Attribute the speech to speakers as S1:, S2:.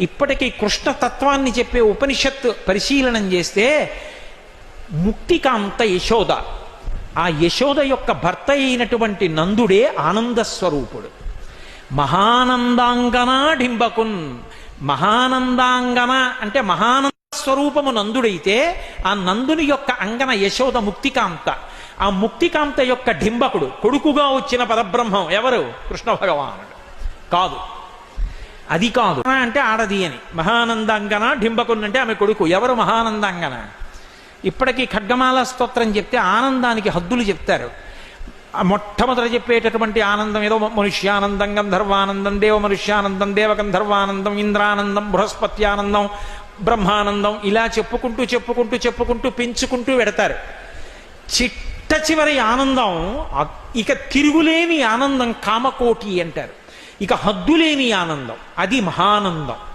S1: ఇప్పటికీ కృష్ణ తత్వాన్ని చెప్పే ఉపనిషత్ పరిశీలనం చేస్తే ముక్తికాంత యశోద. ఆ యశోద యొక్క భర్త అయినటువంటి నందుడే ఆనంద స్వరూపుడు మహానందాంగన డింబకున్. మహానందాంగన అంటే మహానంద స్వరూపము నందుడైతే ఆ నందుని యొక్క అంగన యశోద ముక్తికాంత. ఆ ముక్తికాంత యొక్క డింబకుడు కొడుకుగా వచ్చిన పరబ్రహ్మం ఎవరు? కృష్ణ భగవానుడు. కాదు. అది కాదు. అంటే ఆడది అని. మహానందాంగన డింబకున్ అంటే ఆమె కొడుకు. ఎవరు మహానందాంగన? ఇప్పటికీ ఖడ్గమాల స్తోత్రం చెప్తే ఆనందానికి హద్దులు చెప్తారు. మొట్టమొదట చెప్పేటటువంటి ఆనందం ఏదో మనుష్యానందం గంధర్వానందం దేవ మనుష్యానందం దేవగంధర్వానందం ఇంద్రానందం బృహస్పత్యానందం బ్రహ్మానందం ఇలా చెప్పుకుంటూ చెప్పుకుంటూ చెప్పుకుంటూ పెంచుకుంటూ పెడతారు చిట్ట చివరి ఆనందం ఇక తిరుగులేని ఆనందం కామకోటి అంటారు. ఇక హద్దులేని ఆనందం అది మహానందం.